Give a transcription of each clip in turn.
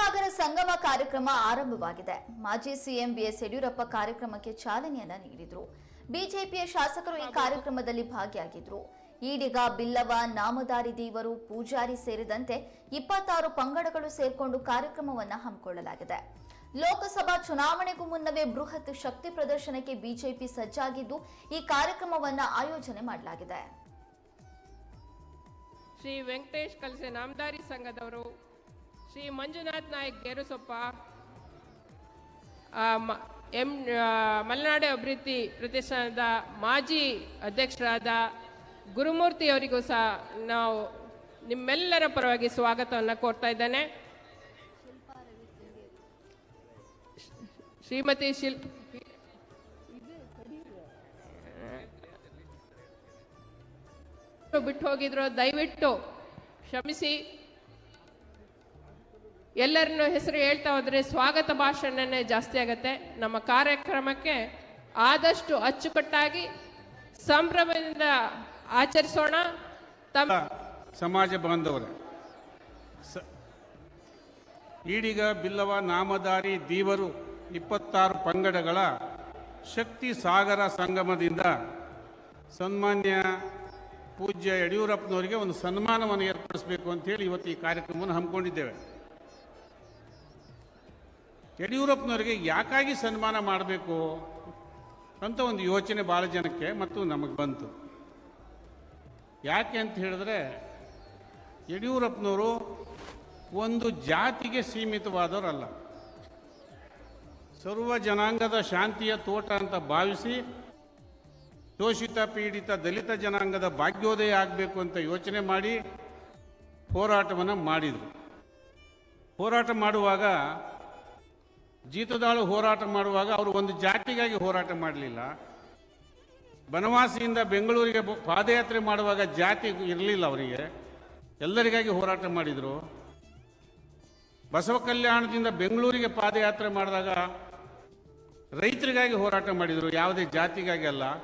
ಸಾಗರ ಸಂಗಮ ಕಾರ್ಯಕ್ರಮ ಆರಂಭವಾಗಿದೆ. ಮಾಜಿ ಸಿಎಂ ಬಿಎಸ್ ಯಡಿಯೂರಪ್ಪ ಕಾರ್ಯಕ್ರಮಕ್ಕೆ ಚಾಲನೆಯನ್ನ ನೀಡಿದ್ರು. ಬಿಜೆಪಿಯ ಶಾಸಕರು ಈ ಕಾರ್ಯಕ್ರಮದಲ್ಲಿ ಭಾಗಿಯಾಗಿದ್ರು. ಈಡಿಗ, ಬಿಲ್ಲವ, ನಾಮದಾರಿ ದೇವರು, ಪೂಜಾರಿ ಸೇರಿದಂತೆ ಇಪ್ಪತ್ತಾರು ಪಂಗಡಗಳು ಸೇರ್ಕೊಂಡು ಕಾರ್ಯಕ್ರಮವನ್ನ ಹಮ್ಮಿಕೊಳ್ಳಲಾಗಿದೆ. ಲೋಕಸಭಾ ಚುನಾವಣೆಗೂ ಮುನ್ನವೇ ಬೃಹತ್ ಶಕ್ತಿ ಪ್ರದರ್ಶನಕ್ಕೆ ಬಿಜೆಪಿ ಸಜ್ಜಾಗಿದ್ದು ಈ ಕಾರ್ಯಕ್ರಮವನ್ನ ಆಯೋಜನೆ ಮಾಡಲಾಗಿದೆ. ಶ್ರೀ ವೆಂಕಟೇಶ್ ಕಲಸೆ ನಾಮದಾರಿ ಸಂಘದವರು ಶ್ರೀ ಮಂಜುನಾಥ್ ನಾಯಕ್ ಗೇರುಸೊಪ್ಪ ಎಂ ಮಲೆನಾಡು ಅಭಿವೃದ್ಧಿ ಪ್ರತಿಷ್ಠಾನದ ಮಾಜಿ ಅಧ್ಯಕ್ಷರಾದ ಗುರುಮೂರ್ತಿ ಅವರಿಗೂ ಸಹ ನಾವು ನಿಮ್ಮೆಲ್ಲರ ಪರವಾಗಿ ಸ್ವಾಗತವನ್ನು ಕೋರ್ತಾ ಇದ್ದೇನೆ. ಶ್ರೀಮತಿ ಶಿಲ್, ಬಿಟ್ಟು ಹೋಗಿದ್ರು, ದಯವಿಟ್ಟು ಕ್ಷಮಿಸಿ. ಎಲ್ಲರನ್ನು ಹೆಸರು ಹೇಳ್ತಾ ಹೋದರೆ ಸ್ವಾಗತ ಭಾಷಣನೇ ಜಾಸ್ತಿ ಆಗತ್ತೆ. ನಮ್ಮ ಕಾರ್ಯಕ್ರಮಕ್ಕೆ ಆದಷ್ಟು ಅಚ್ಚುಕಟ್ಟಾಗಿ ಸಂಭ್ರಮದಿಂದ ಆಚರಿಸೋಣ. ತಮ್ಮ ಸಮಾಜ ಬಾಂಧವರೇ ಈಡಿಗ ಬಿಲ್ಲವ ನಾಮದಾರಿ ದೀವರು ಇಪ್ಪತ್ತಾರು ಪಂಗಡಗಳ ಶಕ್ತಿ ಸಾಗರ ಸಂಗಮದಿಂದ ಸನ್ಮಾನ್ಯ ಪೂಜ್ಯ ಯಡಿಯೂರಪ್ಪನವರಿಗೆ ಒಂದು ಸನ್ಮಾನವನ್ನು ಏರ್ಪಡಿಸಬೇಕು ಅಂತೇಳಿ ಇವತ್ತು ಈ ಕಾರ್ಯಕ್ರಮವನ್ನು ಹಮ್ಮಿಕೊಂಡಿದ್ದೇವೆ. ಯಡಿಯೂರಪ್ಪನವರಿಗೆ ಯಾಕಾಗಿ ಸನ್ಮಾನ ಮಾಡಬೇಕು ಅಂತ ಒಂದು ಯೋಚನೆ ಭಾಳ ಜನಕ್ಕೆ ಮತ್ತು ನಮಗೆ ಬಂತು. ಯಾಕೆ ಅಂತ ಹೇಳಿದ್ರೆ ಯಡಿಯೂರಪ್ಪನವರು ಒಂದು ಜಾತಿಗೆ ಸೀಮಿತವಾದವರಲ್ಲ. ಸರ್ವ ಜನಾಂಗದ ಶಾಂತಿಯ ತೋಟ ಅಂತ ಭಾವಿಸಿ ಶೋಷಿತ ಪೀಡಿತ ದಲಿತ ಜನಾಂಗದ ಭಾಗ್ಯೋದಯ ಆಗಬೇಕು ಅಂತ ಯೋಚನೆ ಮಾಡಿ ಹೋರಾಟವನ್ನು ಮಾಡಿದರು. ಹೋರಾಟ ಮಾಡುವಾಗ ಜೀತದಾಳು ಹೋರಾಟ ಮಾಡುವಾಗ ಅವರು ಒಂದು ಜಾತಿಗಾಗಿ ಹೋರಾಟ ಮಾಡಲಿಲ್ಲ. ಬನವಾಸಿಯಿಂದ ಬೆಂಗಳೂರಿಗೆ ಪಾದಯಾತ್ರೆ ಮಾಡುವಾಗ ಜಾತಿ ಇರಲಿಲ್ಲ ಅವರಿಗೆ. ಎಲ್ಲರಿಗಾಗಿ ಹೋರಾಟ ಮಾಡಿದರು. ಬಸವ ಕಲ್ಯಾಣದಿಂದ ಬೆಂಗಳೂರಿಗೆ ಪಾದಯಾತ್ರೆ ಮಾಡಿದಾಗ ರೈತರಿಗಾಗಿ ಹೋರಾಟ ಮಾಡಿದರು, ಯಾವುದೇ ಜಾತಿಗಾಗಿ ಅಲ್ಲ.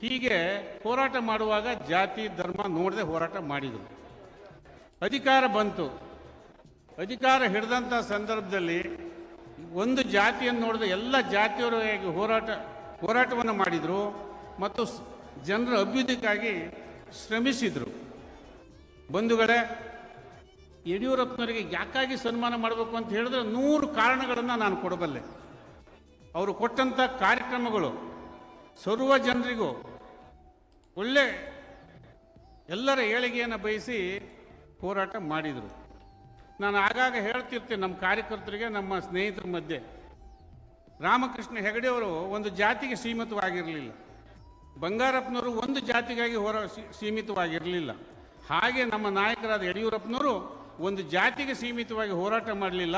ಹೀಗೆ ಹೋರಾಟ ಮಾಡುವಾಗ ಜಾತಿ, ಧರ್ಮ ನೋಡದೆ ಹೋರಾಟ ಮಾಡಿದರು. ಅಧಿಕಾರ ಬಂತು. ಅಧಿಕಾರ ಹಿಡಿದಂಥ ಸಂದರ್ಭದಲ್ಲಿ ಒಂದು ಜಾತಿಯನ್ನು ನೋಡಿದ ಎಲ್ಲ ಜಾತಿಯವರಾಗಿ ಹೋರಾಟ, ಹೋರಾಟವನ್ನು ಮಾಡಿದರು ಮತ್ತು ಜನರ ಅಭ್ಯುದಯಕ್ಕಾಗಿ ಶ್ರಮಿಸಿದರು. ಬಂಧುಗಳೇ, ಯಡಿಯೂರಪ್ಪನವರಿಗೆ ಯಾಕಾಗಿ ಸನ್ಮಾನ ಮಾಡಬೇಕು ಅಂತ ಹೇಳಿದ್ರೆ ನೂರು ಕಾರಣಗಳನ್ನು ನಾನು ಕೊಡಬಲ್ಲೆ. ಅವರು ಕೊಟ್ಟಂಥ ಕಾರ್ಯಕ್ರಮಗಳು ಸರ್ವ ಜನರಿಗೂ ಒಳ್ಳೆ ಎಲ್ಲರ ಏಳಿಗೆಯನ್ನು ಬಯಸಿ ಹೋರಾಟ ಮಾಡಿದರು. ನಾನು ಆಗಾಗ ಹೇಳ್ತಿರ್ತೀನಿ ನಮ್ಮ ಕಾರ್ಯಕರ್ತರಿಗೆ, ನಮ್ಮ ಸ್ನೇಹಿತರ ಮಧ್ಯೆ. ರಾಮಕೃಷ್ಣ ಹೆಗಡೆಯವರು ಒಂದು ಜಾತಿಗೆ ಸೀಮಿತವಾಗಿರಲಿಲ್ಲ. ಬಂಗಾರಪ್ಪನವರು ಒಂದು ಜಾತಿಗಾಗಿ ಹೊರ ಸೀಮಿತವಾಗಿರಲಿಲ್ಲ. ಹಾಗೆ ನಮ್ಮ ನಾಯಕರಾದ ಯಡಿಯೂರಪ್ಪನವರು ಒಂದು ಜಾತಿಗೆ ಸೀಮಿತವಾಗಿ ಹೋರಾಟ ಮಾಡಲಿಲ್ಲ.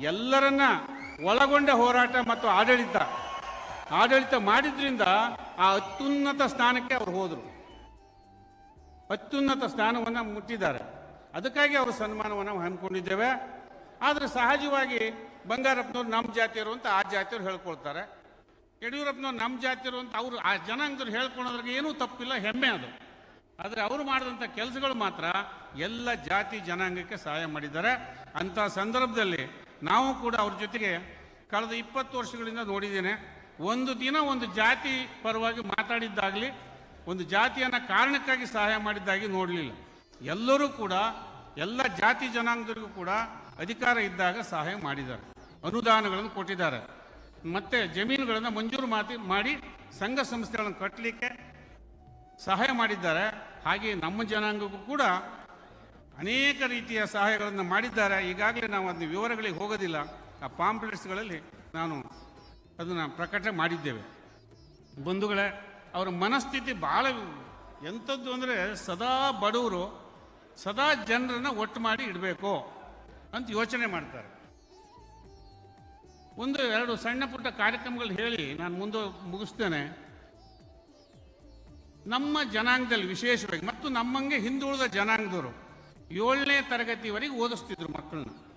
ಎಲ್ಲರನ್ನ ಒಳಗೊಂಡ ಹೋರಾಟ ಮತ್ತು ಆಡಳಿತ. ಆಡಳಿತ ಮಾಡಿದ್ರಿಂದ ಆ ಅತ್ಯುನ್ನತ ಸ್ಥಾನಕ್ಕೆ ಅವರು ಹೋದರು. ಅತ್ಯುನ್ನತ ಸ್ಥಾನವನ್ನು ಮುಟ್ಟಿದ್ದಾರೆ. ಅದಕ್ಕಾಗಿ ಅವರು ಸನ್ಮಾನವನ್ನು ಹಮ್ಮಿಕೊಂಡಿದ್ದೇವೆ. ಆದರೆ ಸಹಜವಾಗಿ ಬಂಗಾರಪ್ಪನವ್ರು ನಮ್ಮ ಜಾತಿಯರು ಅಂತ ಆ ಜಾತಿಯವ್ರು ಹೇಳ್ಕೊಳ್ತಾರೆ. ಯಡಿಯೂರಪ್ಪನವ್ರು ನಮ್ಮ ಜಾತಿಯರು ಅಂತ ಅವರು ಆ ಜನಾಂಗದವ್ರು ಹೇಳ್ಕೊಳೋದ್ರಾಗ ಏನೂ ತಪ್ಪಿಲ್ಲ, ಹೆಮ್ಮೆ ಅದು. ಆದರೆ ಅವರು ಮಾಡಿದಂಥ ಕೆಲಸಗಳು ಮಾತ್ರ ಎಲ್ಲ ಜಾತಿ ಜನಾಂಗಕ್ಕೆ ಸಹಾಯ ಮಾಡಿದ್ದಾರೆ. ಅಂಥ ಸಂದರ್ಭದಲ್ಲಿ ನಾವು ಕೂಡ ಅವ್ರ ಜೊತೆಗೆ ಕಳೆದ ಇಪ್ಪತ್ತು ವರ್ಷಗಳಿಂದ ನೋಡಿದ್ದೇನೆ. ಒಂದು ದಿನ ಒಂದು ಜಾತಿ ಪರವಾಗಿ ಮಾತಾಡಿದ್ದಾಗಲಿ, ಒಂದು ಜಾತಿಯನ್ನು ಕಾರಣಕ್ಕಾಗಿ ಸಹಾಯ ಮಾಡಿದ್ದಾಗಿ ನೋಡಲಿಲ್ಲ. ಎಲ್ಲರೂ ಕೂಡ, ಎಲ್ಲ ಜಾತಿ ಜನಾಂಗದವರಿಗೂ ಕೂಡ ಅಧಿಕಾರ ಇದ್ದಾಗ ಸಹಾಯ ಮಾಡಿದ್ದಾರೆ. ಅನುದಾನಗಳನ್ನು ಕೊಟ್ಟಿದ್ದಾರೆ. ಮತ್ತು ಜಮೀನುಗಳನ್ನು ಮಂಜೂರು ಮಾತಿ ಮಾಡಿ ಸಂಘ ಸಂಸ್ಥೆಗಳನ್ನು ಕಟ್ಟಲಿಕ್ಕೆ ಸಹಾಯ ಮಾಡಿದ್ದಾರೆ. ಹಾಗೆ ನಮ್ಮ ಜನಾಂಗಕ್ಕೂ ಕೂಡ ಅನೇಕ ರೀತಿಯ ಸಹಾಯಗಳನ್ನು ಮಾಡಿದ್ದಾರೆ. ಈಗಾಗಲೇ ನಾವು ಅದನ್ನ ವಿವರಗಳಿಗೆ ಹೋಗೋದಿಲ್ಲ. ಆ ಪಾಂಪ್ಲೆಟ್ಸ್ಗಳಲ್ಲಿ ನಾನು ಅದನ್ನು ಪ್ರಕಟ ಮಾಡಿದ್ದೇವೆ. ಬಂಧುಗಳೇ, ಅವರ ಮನಸ್ಥಿತಿ ಭಾಳ ಎಂಥದ್ದು ಅಂದರೆ ಸದಾ ಬಡವರು ಸದಾ ಜನರನ್ನು ಒಟ್ಟು ಮಾಡಿ ಇಡಬೇಕು ಅಂತ ಯೋಚನೆ ಮಾಡ್ತಾರೆ. ಒಂದು ಎರಡು ಸಣ್ಣ ಪುಟ್ಟ ಕಾರ್ಯಕ್ರಮಗಳು ಹೇಳಿ ನಾನು ಮುಂದೆ ಮುಗಿಸ್ತೇನೆ. ನಮ್ಮ ಜನಾಂಗದಲ್ಲಿ ವಿಶೇಷವಾಗಿ, ಮತ್ತು ನಮ್ಮಂಗೆ ಹಿಂದುಳಿದ ಜನಾಂಗದವರು ಏಳನೇ ತರಗತಿವರೆಗೆ ಓದಿಸ್ತಿದ್ರು ಮಕ್ಕಳನ್ನ.